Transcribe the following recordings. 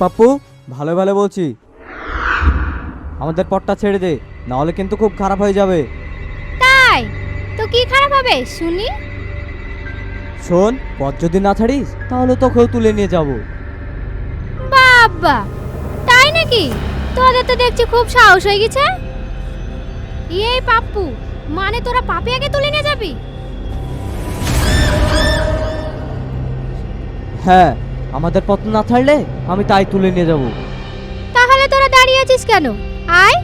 পাপ্পু ভালো ভালো বলছি। আমাদের পটটা ছেড়ে দে নাহলে কিন্তু খুব খারাপ হয়ে যাবে। তাই? তো কি খারাপ হবে? শুনি। শোন পথ যদি না ছাড়িস তাহলে তোকেও তুলে নিয়ে যাব। বাবা তাই নাকি? তোদের তো দেখছি খুব সাহস হয়ে গেছে। এই পাপ্পু মানে তোরা পাপিয়াকে তুলে নিয়ে যাবি? হ্যাঁ আমাদের পথ না ছাড়লে আমি তাই তুলে নিয়ে যাব। তাহলে তোরা দাঁড়িয়ে আছিস কেন? আয়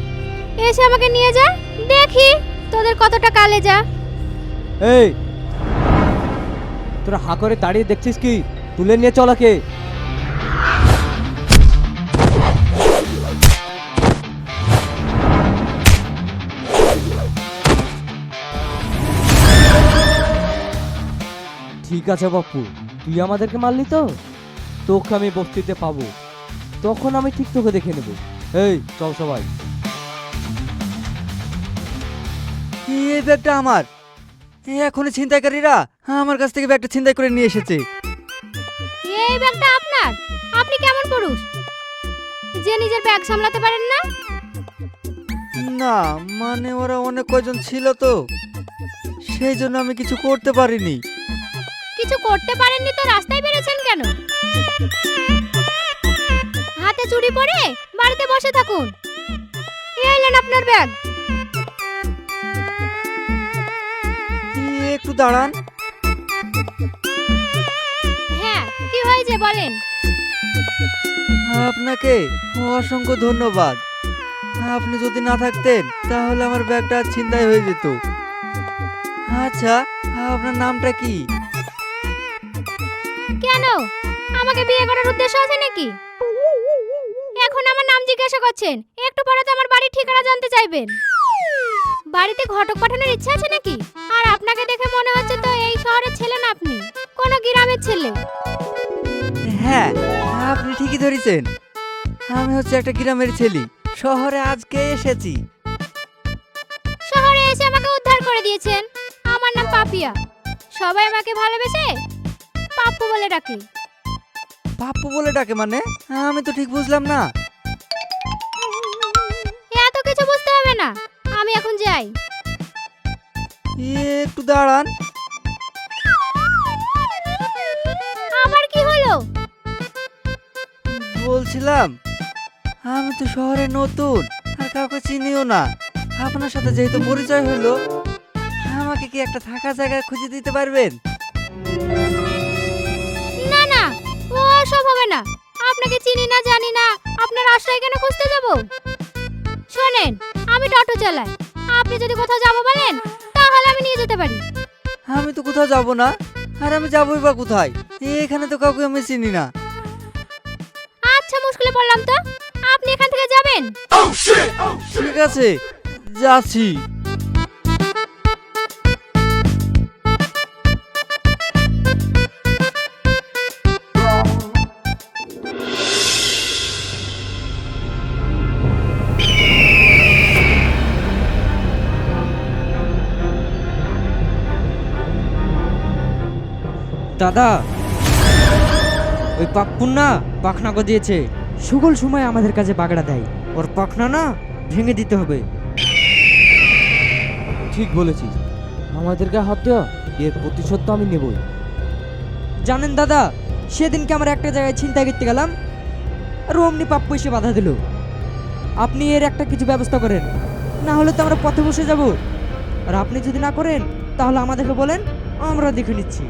এসে আমাকে নিয়ে যা দেখি তোদের কতটা কালে যা। এই তোরা হা করে দাঁড়িয়ে দেখছিস কি? তুলে নিয়ে চলাকে ঠিক আছে বাপু তুই আমাদেরকে মারলি তো? তোকে আমি বস্তিতে পাবো। তখন আমি ঠিক তোকে দেখে নেব। এই চল সবাই। এই ব্যাগটা আমার? এখনই ছিনতাইকারীরা আমার কাছ থেকে ব্যাগটা ছিনতাই করে নিয়ে এসেছে। এই ব্যাগটা আপনার? আপনি কেমন পুরুষ? যে নিজের ব্যাগ সামলাতে পারেন না? না মানে ওরা অনেক কয়জন ছিল তো? সেই জন্য আমি কিছু করতে পারিনি। কিছু করতে পারেননি তো রাস্তায় বেরোছেন কেন? হাতে চুড়ি পরে বাড়িতে বসে থাকুন। এলেন আপনার ব্যাগ। একটু দাঁড়ান। হ্যাঁ কি হয়েছে বলেন? আপনাকে অসংখ্য ধন্যবাদ। আপনি যদি না থাকতেন তাহলে আমার ব্যাগটা ছিনতাই হয়ে যেত। আচ্ছা আপনার নামটা কি? কেন? আমাকে বিয়ে করার উদ্দেশ্য আছে নাকি? এখন আমার নাম জিজ্ঞাসা করছেন একটু পরে তো আমার বাড়ির ঠিকানা জানতে চাইবেন। বাড়িতে ঘটক পাঠানোর ইচ্ছা আছে নাকি? আর আপনাকে দেখে মনে হচ্ছে তো এই শহরের ছেলে না আপনি কোনো গ্রামের ছেলে। হ্যাঁ আপনি ঠিকই ধরেছেন। আমি হচ্ছে একটা গ্রামের ছেলে শহরে আজকে এসেছি। শহরে এসে আমাকে উদ্ধার করে দিয়েছেন। আমার নাম পাপিয়া। সবাই আমাকে ভালোবেসে পাপ্পু বলে ডাকে। পাপ্পু বলে ডাকে মানে? আমি তো ঠিক বুঝলাম না। এত কিছু বুঝতে হবে না। আমি এখন যাই। একটু দাঁড়ান। আবার কি হলো? বলছিলাম আমি তো শহরে নতুন আর কাউকে চিনিও না। আপনার সাথে যেহেতু পরিচয় হলো আমাকে কি একটা থাকা জায়গা খুঁজে দিতে পারবেন? না। আপনাকে চিনি না জানি না। আপনার আশ্রয় কেন খুঁজতে যাব? শোনেন আমি টোটো চালাই। আপনি যদি কোথাও যাব বলেন তাহলে আমি নিয়ে যেতে পারি। আমি তো কোথাও যাব না। আর আমি যাবই বা কোথায়? এখানে তো কাউকে আমি চিনি না। আচ্ছা মুশকিলে পড়লাম তো। আপনি এখান থেকে যাবেন? ঠিক আছে যাচ্ছি। দাদা। ওই পাপ্পুন না পাখনা গজিয়েছে। সকল সময় আমাদের কাছে বাগড়া দেয়। ওর পাখনা না ভেঙে দিতে হবে। ঠিক বলেছিস। আমাদেরকে হাত দেওয়া এর প্রতিশোধ তো আমি নেবই। জানেন দাদা সেদিনকে আমরা একটা জায়গায় ছিনতাই করতে গেলাম আর অমনি পাপ্পু এসে বাধা দিল। আপনি এর একটা কিছু ব্যবস্থা করেন না হলে তো আমরা পথে বসে যাব। আর আপনি যদি না করেন তাহলে আমাদেরকে বলেন আমরা দেখে নিচ্ছি।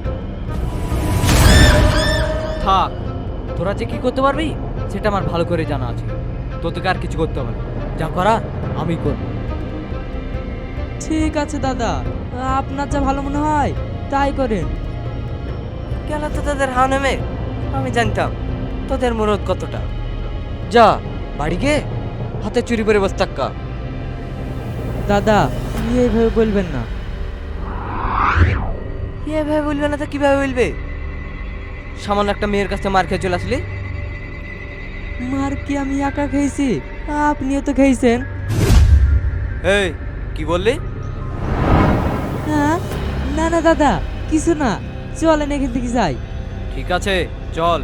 থাক তোরা যে কি করতে পারবি সেটা আমার ভালো করে জানা আছে। তোদেরকে আর কিছু করতে হবে না। যা করা আমি করব। ঠিক আছে দাদা। আপনার যা ভালো মনে হয় তাই করেন। গেল তো তোদের হাও নেমে আমি জানতাম তোদের মরদ কতটা। যা বাড়ি গে হাতে চুরি করে বস থাক্কা দাদা এইভাবে বলবেন না। এভাবে বলবে না তো কীভাবে বলবে? সামান্য একটা মেয়ের কাছে মার খেয়ে চলে আসলি। মার কি আমি একা খেয়েছি? আপনিও তো খেয়েছেন। এই কি বললি? হ্যাঁ? না না দাদা কিছু না। চলেন এখান থেকে যাই। ঠিক আছে চল।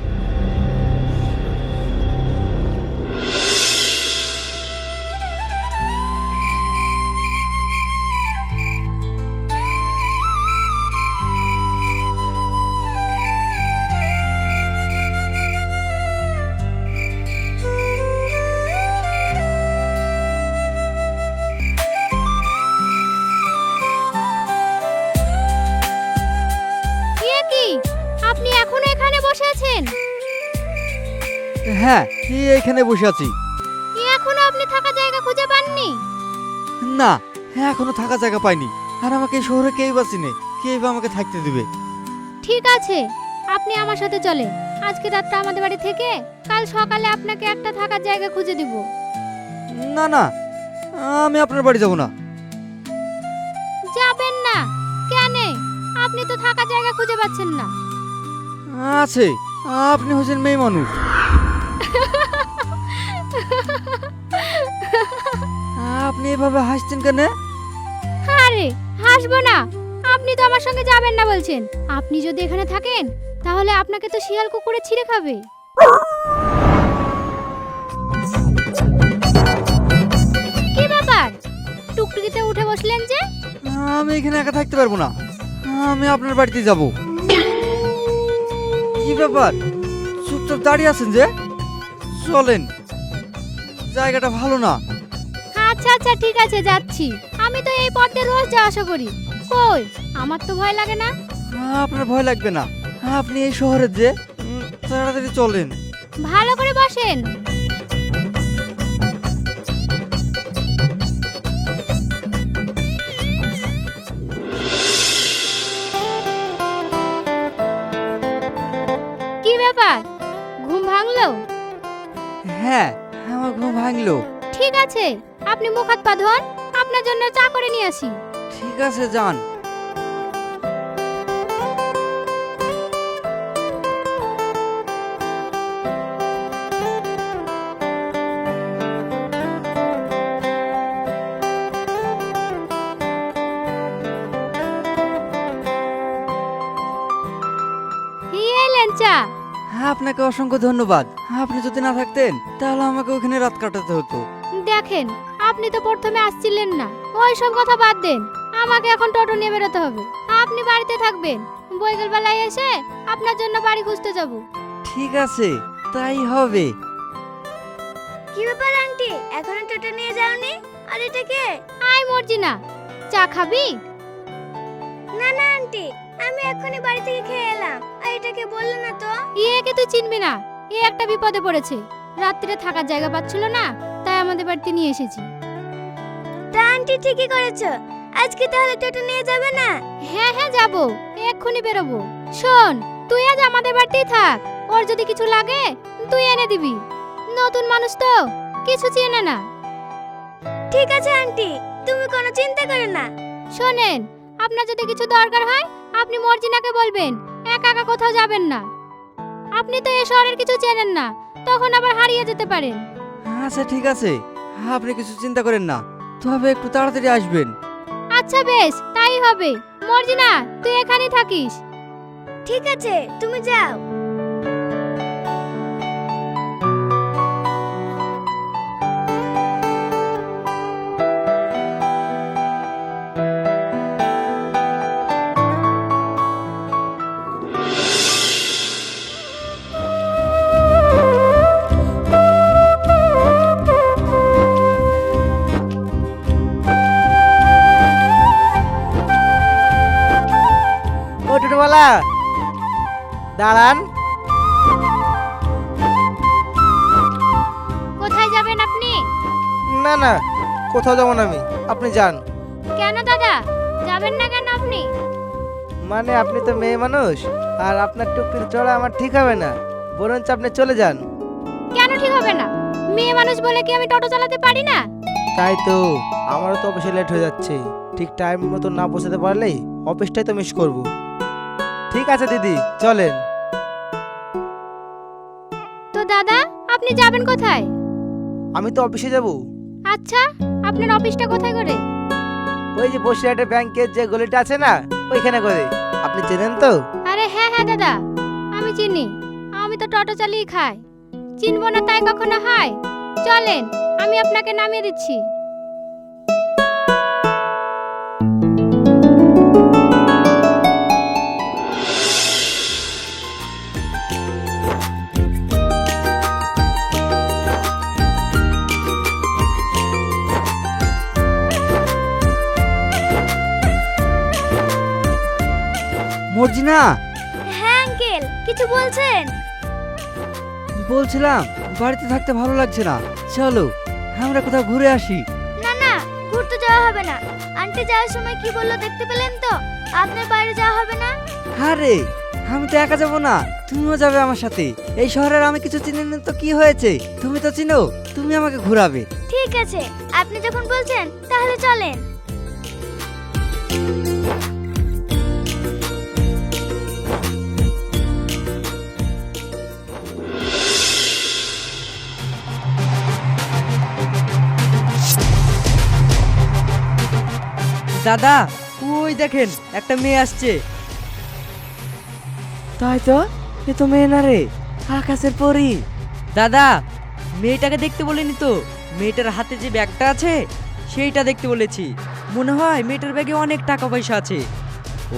এখানে বসে আছি। এখনও আপনি থাকা জায়গা খুঁজে পাননি? না হ্যাঁ এখনও থাকা জায়গা পাইনি। আর আমাকে এই শহরে কেই বা চিনে কেই বা আমাকে থাকতে দিবে। ঠিক আছে আপনি আমার সাথে চলেন। আজকে রাতটা আমাদের বাড়ি থেকে কাল সকালে আপনাকে একটা থাকার জায়গা খুঁজে দিব। না না আমি আপনার বাড়ি যাব না। যাবেন না? কেন? আপনি তো থাকার জায়গা খুঁজে পাচ্ছেন না। আছে আপনি হচ্ছেন মেয়ে মানুষ। এভাবে হাসছেন কেন? আরে হাসবো না। আপনি তো আমার সঙ্গে যাবেন না বলছেন। আপনি যদি এখানে থাকেন তাহলে আপনাকে তো শিয়াল কুকুরে ছিঁড়ে খাবে। কি ব্যাপার? টুকটুকিতে উঠে বসলেন যে? আমি এখানে একা থাকতে পারব না। আমি আপনার বাড়িতে যাব। কি ব্যাপার? চুপচাপ দাঁড়িয়ে আছেন যে? চলেন। জায়গাটা ভালো না। আচ্ছা আচ্ছা ঠিক আছে যাচ্ছি। আমি তো এই পথে রোজ যাওয়া আসা করি। কই? আমার তো ভয় লাগে না। আপনার ভয় লাগবে না। আপনি এই শহরে যে উম, তাড়াতাড়ি চলেন। ভালো করে বসেন। কি ব্যাপার? ঘুম ভাঙলো? হ্যাঁ আমার ঘুম ভাঙলো। ঠিক আছে আপনি মুখ হাত পা ধোন আপনার জন্য চা করে নিয়ে আসি। ঠিক আছে যান। হি এলেন চা? আপনাকে অসংখ্য ধন্যবাদ। আপনি যদি না থাকতেন তাহলে আমাকে ওখানে রাত কাটাতে হতো। দেখেন আপনি তো প্রথমে আসছিলেন না। ওই সব কথা বাদ দেন। আমাকে এখন টোটো নিয়ে বেরোতে হবে। আপনি বাড়িতে থাকবেন। বৈকাল বেলায় এসে আপনার জন্য বাড়ি খুঁজতে যাব। ঠিক আছে তাই হবে। কি ব্যাপার আন্টি? এখনও টোটো নিয়ে যাওনি? আর এটা কে? আই মর্জি না চা খাবি? না না আন্টি। আমি এখনই বাড়ি থেকে খেয়ে এলাম। আর এটাকে বলল না তো? ইয়েকে তুই চিনবি না। এ একটা বিপদে পড়েছে। রাত্রিরে থাকার জায়গা পাচ্ছিল না। আমাদের বাড়িতে নিয়ে এসেছি। তা আন্টি ঠিকই করেছ। আজকে তাহলে টোটো নিয়ে যাবে না? হ্যাঁ হ্যাঁ যাব। এক্ষুনি বেরোবো। শোন তুই আজ আমাদের বাড়িতেই থাক। ওর যদি কিছু লাগে তুই এনে দিবি। নতুন মানুষ তো কিছু চেনে না। ঠিক আছে আন্টি। তুমি কোনো চিন্তা করো না। শোনেন আপনার যদি কিছু দরকার হয় আপনি মর্জিনাকে বলবেন। একা একা কোথাও যাবেন না। আপনি তো এ শহরের কিছু চেনেন না। তখন আবার হারিয়ে যেতে পারেন। আচ্ছা ঠিক আছে। আপনি কিছু চিন্তা করেন না। তবে একটু তাড়াতাড়ি আসবেন। আচ্ছা বেশ তাই হবে। মর্জিনা তুই এখানেই থাকিস। ঠিক আছে তুমি যাও। দাঁড়ান। কোথায় যাবেন আপনি? না না কোথাও যাব না আমি। আপনি যান। কেন দাদা? যাবেন না কেন আপনি? মানে আপনি তো মেয়ে মানুষ আর আপনার টুকটির চড়া আমার ঠিক হবে না। বরঞ্চ আপনি চলে যান। কেন ঠিক হবে না? মেয়ে মানুষ বলে কি আমি টোটো চালাতে পারি না? তাই তো আমারও তো অফিসে লেট হয়ে যাচ্ছে। ঠিক টাইম মতো না পৌঁছাতে পারলেই অফিসটাই তো মিস করব। ঠিক আছে দিদি চলেন। আপনি যাবেন কোথায়? আমি তো অফিসে যাব। আচ্ছা আপনার অফিসটা কোথায় করে? ওই যে বসিরহাটে ব্যাংকের যে গলিটা আছে না ওইখানে করে। আপনি চেনেন তো? আরে হ্যাঁ হ্যাঁ দাদা আমি চিনি। আমি তো টোটো চালিয়ে খাই। চিনবো না তাই কখনো হয়? চলেন আমি আপনাকে নামিয়ে দিচ্ছি। মর্জিনা হ্যাঁ আঙ্কেল। কিছু বলছেন? বলছিলাম বাড়িতে থাকতে ভালো লাগছে না। চলো আমরা কোথাও ঘুরে আসি। না না ঘুরতে যাওয়া হবে না। আন্টি যাওয়ার সময় কি বলল দেখতে পেলেন তো? আপনার বাইরে যাওয়া হবে না? আরে আমি তো একা যাব না। তুমিও যাবে আমার সাথে। এই শহরের আমি কিছু চিনি না তো কি হয়েছে? তুমি তো চিনো তুমি আমাকে ঘোরাবে। ঠিক আছে আপনি যখন বলছেন তাহলে চলেন। দাদা ওই দেখেন একটা মেয়ে আসছে। তাই তো? এ তো মেয়ে না রে আকাশের পরি। দাদা মেয়েটাকে দেখতে বলিনি তো? মেয়েটার হাতে যে ব্যাগটা আছে সেইটা দেখতে বলেছি। মনে হয় মেয়েটার ব্যাগে অনেক টাকা পয়সা আছে।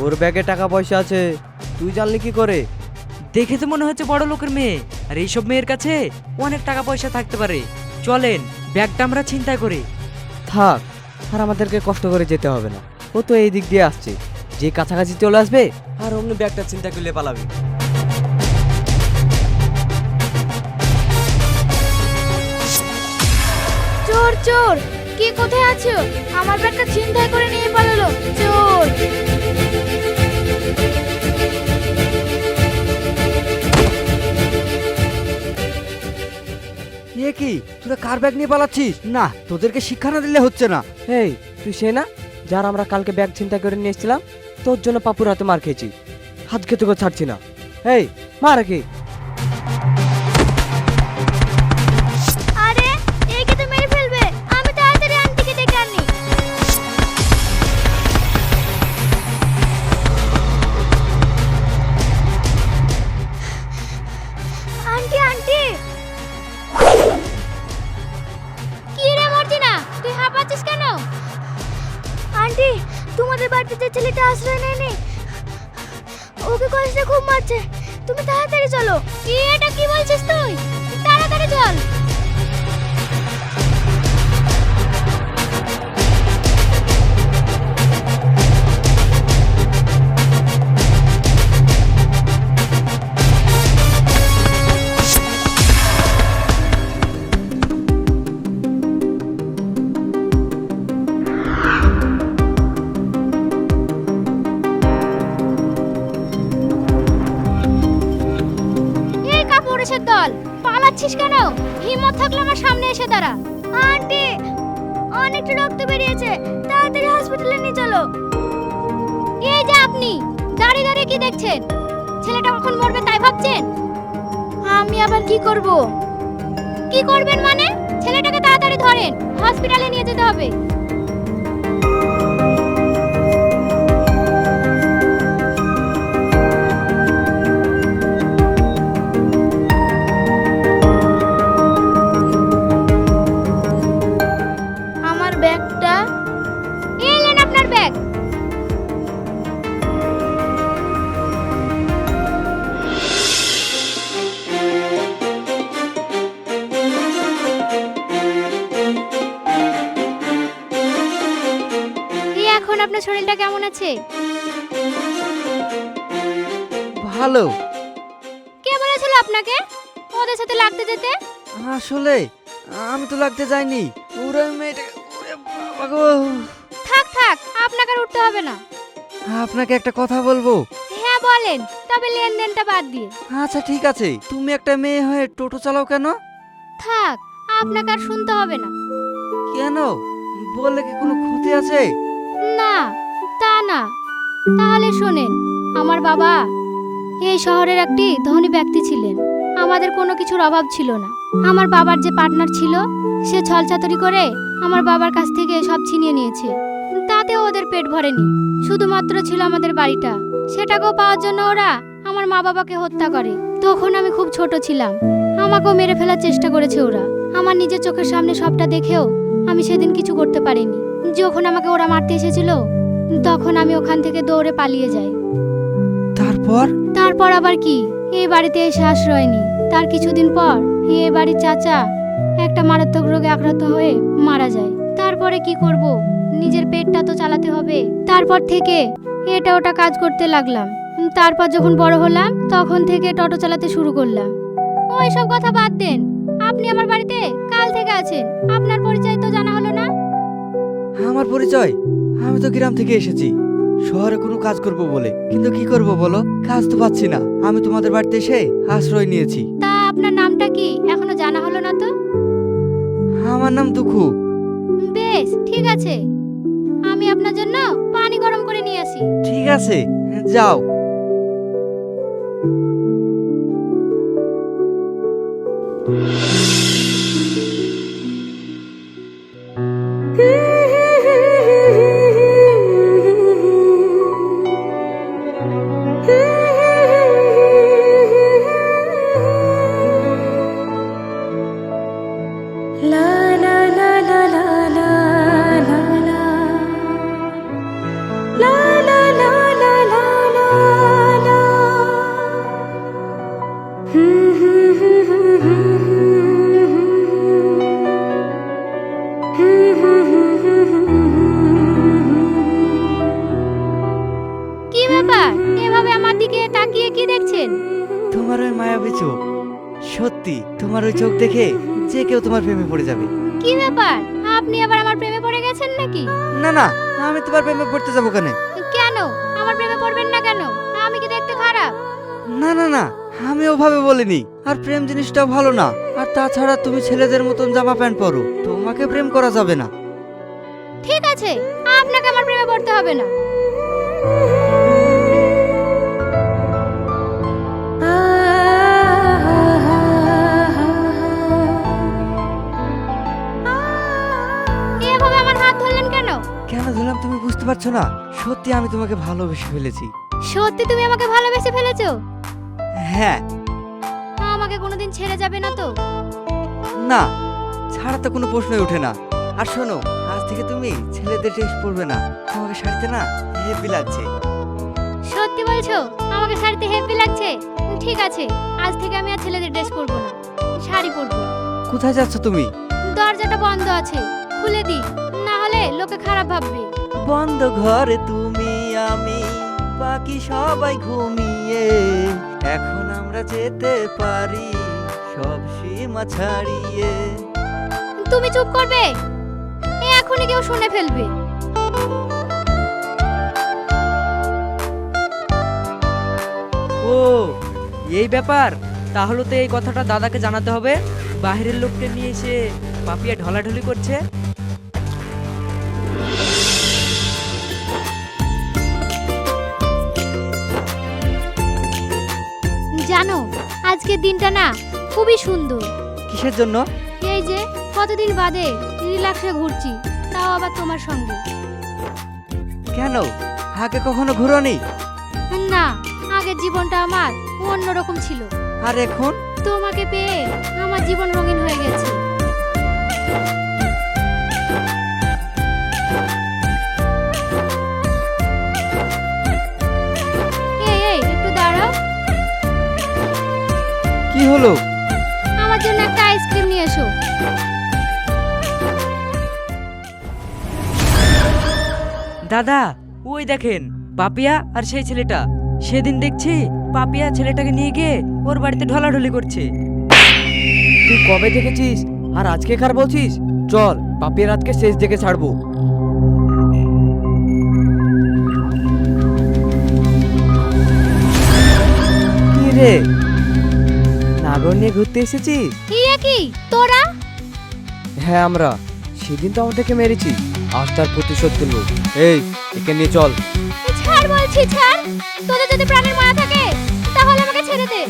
ওর ব্যাগে টাকা পয়সা আছে তুই জানলি কি করে? দেখে তো মনে হচ্ছে বড় লোকের মেয়ে। আর এইসব মেয়ের কাছে অনেক টাকা পয়সা থাকতে পারে। চলেন ব্যাগটা আমরা চিন্তা করি। থাক আর আমাদেরকে কষ্ট করে যেতে হবে না। ও তো এই দিক দিয়ে আসছে। যে কাছাকাছি চলে আসবে, আর অমনি ব্যাগটা চিন্তা করলে পালাবে। চোর চোর! কে কোথায় আছো? আমার ব্যাগটা চিন্তায় করে নিয়ে পালালো। চোর! এ কি, তোরা কার ব্যাগ নিয়ে পালাচ্ছিস? না, তোদেরকে শিক্ষা না দিলে হচ্ছে না। এই, তুই সে না, যার আমরা কালকে ব্যাগ চিন্তা করে নিয়ে এসেছিলাম, তোর জন্য পাপুর হাতে মার খেয়েছি। হাত খেতে করে ছাড়ছি না। এই, মার কি কি দেখছেন? ছেলেটা কখন মরবে তাই ভাবছেন? আমি আবার কি করব? কি করবেন মানে? ছেলেটাকে তাড়াতাড়ি ধরেন হসপিটালে নিয়ে যেতে হবে। আপনার শরীরটা কেমন আছে? ভালো। কে বলেছিল আপনাকে? ওদের সাথে লাগতে যেতে? আসলে আমি তো লাগতে যাইনি। ওরা মেয়েটাকে ওরে বাবা গো। থাক থাক আপনাকে আর উঠতে হবে না। আপনাকে একটা কথা বলব? হ্যাঁ বলেন। তবে লেনদেনটা বাদ দিয়ে। আচ্ছা ঠিক আছে। তুমি একটা মেয়ে হয়ে টোটো চালাও কেন? থাক আপনাকে আর শুনতে হবে না। কেন? বললে কি কোনো ক্ষতি আছে? না, তা না। তাহলে শোনেন, আমার বাবা এই শহরের একটি ধনী ব্যক্তি ছিলেন। আমাদের কোনো কিছুর অভাব ছিল না। আমার বাবার যে পার্টনার ছিল, সে ছলচাতুরি করে আমার বাবার কাছ থেকে সব ছিনিয়ে নিয়েছে। তাতে ওদের পেট ভরেনি। শুধুমাত্র ছিল আমাদের বাড়িটা। সেটাকেও পাওয়ার জন্য ওরা আমার মা বাবাকে হত্যা করে। তখন আমি খুব ছোট ছিলাম। আমাকেও মেরে ফেলার চেষ্টা করেছে ওরা। আমার নিজের চোখের সামনে সবটা দেখেও আমি সেদিন কিছু করতে পারিনি। যখন আমাকে ওরা মারতে এসেছিল তখন আমি ওখান থেকে দৌড়ে পালিয়ে যাই। তারপর? তারপর আবার কি? এই বাড়িতে এসে আশ্রয় নি তার কিছুদিন পর এ বাড়ির চাচা একটা মারাত্মক রোগে আক্রান্ত হয়ে মারা যায়। তারপরে কি করব? নিজের পেটটা তো চালাতে হবে। তারপর থেকে এটা ওটা কাজ করতে লাগলাম। তারপর যখন বড় হলাম তখন থেকে টোটো চালাতে শুরু করলাম। ওই সব কথা বাদ দেন। আপনি আমার বাড়িতে কাল থেকে আছেন। আপনার পরিচয় তো জানা হলো আমার পরিচয়? আমি তো গ্রাম থেকে এসেছি। শহরে কোনো কাজ করব বলে। কিন্তু কি করব বলো? কাজ তো পাচ্ছি না। আমি তোমাদের বাড়িতে এসে আশ্রয় নিয়েছি। তা আপনার নামটা কি? এখনও জানা হলো না তো? আমার নাম দুঃখু। বেশ ঠিক আছে। আমি আপনার জন্য পানি গরম করে নিয়ে আসি। ঠিক আছে যাও। কি তোমার ওই মায়াবী চোখ। সত্যি তোমার ওই চোখ দেখে যে কেউ তোমার প্রেমে পড়ে যাবে। কি ব্যাপার? আপনি আবার আমার প্রেমে পড়ে গেছেন নাকি? না না আমি তোমার প্রেমে পড়তে যাব কেন? কেন? আমার প্রেমে পড়বেন না কেন? আমি কি দেখতে খারাপ? না না না আমি ওভাবে বলিনি। আর প্রেম জিনিসটাও ভালো না। আর তাছাড়া তুমি ছেলেদের মতন জামা প্যান্ট পরো। তোমাকে প্রেম করা যাবে না। ঠিক আছে আপনাকে আমার প্রেমে পড়তে হবে না। পারছ না? সত্যি আমি তোমাকে ভালোবেসে ফেলেছি। সত্যি তুমি আমাকে ভালোবেসে ফেলেছো? হ্যাঁ। আমাকে কোনোদিন ছেড়ে যাবে না তো? না ছাড়া তো কোনো প্রশ্নই ওঠে না। আর শোনো আজ থেকে তুমি ছেলেদের ড্রেস পরবে না। তোমাকে শাড়িতে না হেভি লাগছে। সত্যি বলছো? আমাকে শাড়িতে হেভি লাগছে? ঠিক আছে আজ থেকে আমি আর ছেলেদের ড্রেস পরবো না। শাড়ি পরবো কোথায় যাচ্ছ তুমি? দরজাটা বন্ধ আছে। খুলে দি না হলে লোকে খারাপ ভাববে। বন্ধ ঘরে তুমি আমি বাকি সবাই ঘুমিয়ে। এখন আমরা যেতে পারি সব সীমা ছাড়িয়ে। তুমি চুপ করবে? এ এখনই কেউ শুনে ফেলবে। ও এই ব্যাপার? তাহলে তো এই কথাটা দাদাকে জানাতে হবে। বাইরের লোককে নিয়ে এসে পাপিয়া ঢলাঢলি করছে। আজকের দিনটা না খুবই সুন্দর। কিসের জন্য? এই যে কতদিন বাদে রিল্যাক্সে ঘুরছি তাও আবার তোমার সঙ্গে। কেন? আগে কখনো ঘুরোনি? না আগের জীবনটা আমার অন্যরকম ছিল। আর এখন? তোমাকে পেয়ে আমার জীবন রঙিন হয়ে গেছে। হলো? আমার জন্য একটা আইসক্রিম নিয়ে এসো। দাদা ওই দেখেন পাপিয়া আর সেই ছেলেটা। সেদিন দেখছি পাপিয়া ছেলেটাকে নিয়ে গিয়ে ওর বাড়িতে ঢলাঢলি করছে। তুই কবে দেখেছিস? আর আজকে কার বলছিস? চল পাপিয়ার রাতকে শেষ দেখে ছাড়বো। কি রে? সাগর নিয়ে ঘুরতে এসেছিস কি তোরা? হ্যাঁ আমরা। সেদিন তো আমাদেরকে মেরেছি। আজ তার প্রতিশোধ দিল এই একে নিয়ে চল। ছাড় বলছি ছাড়। তোদের যদি প্রাণের মায়া থাকে তাহলে আমাকে ছেড়ে দে।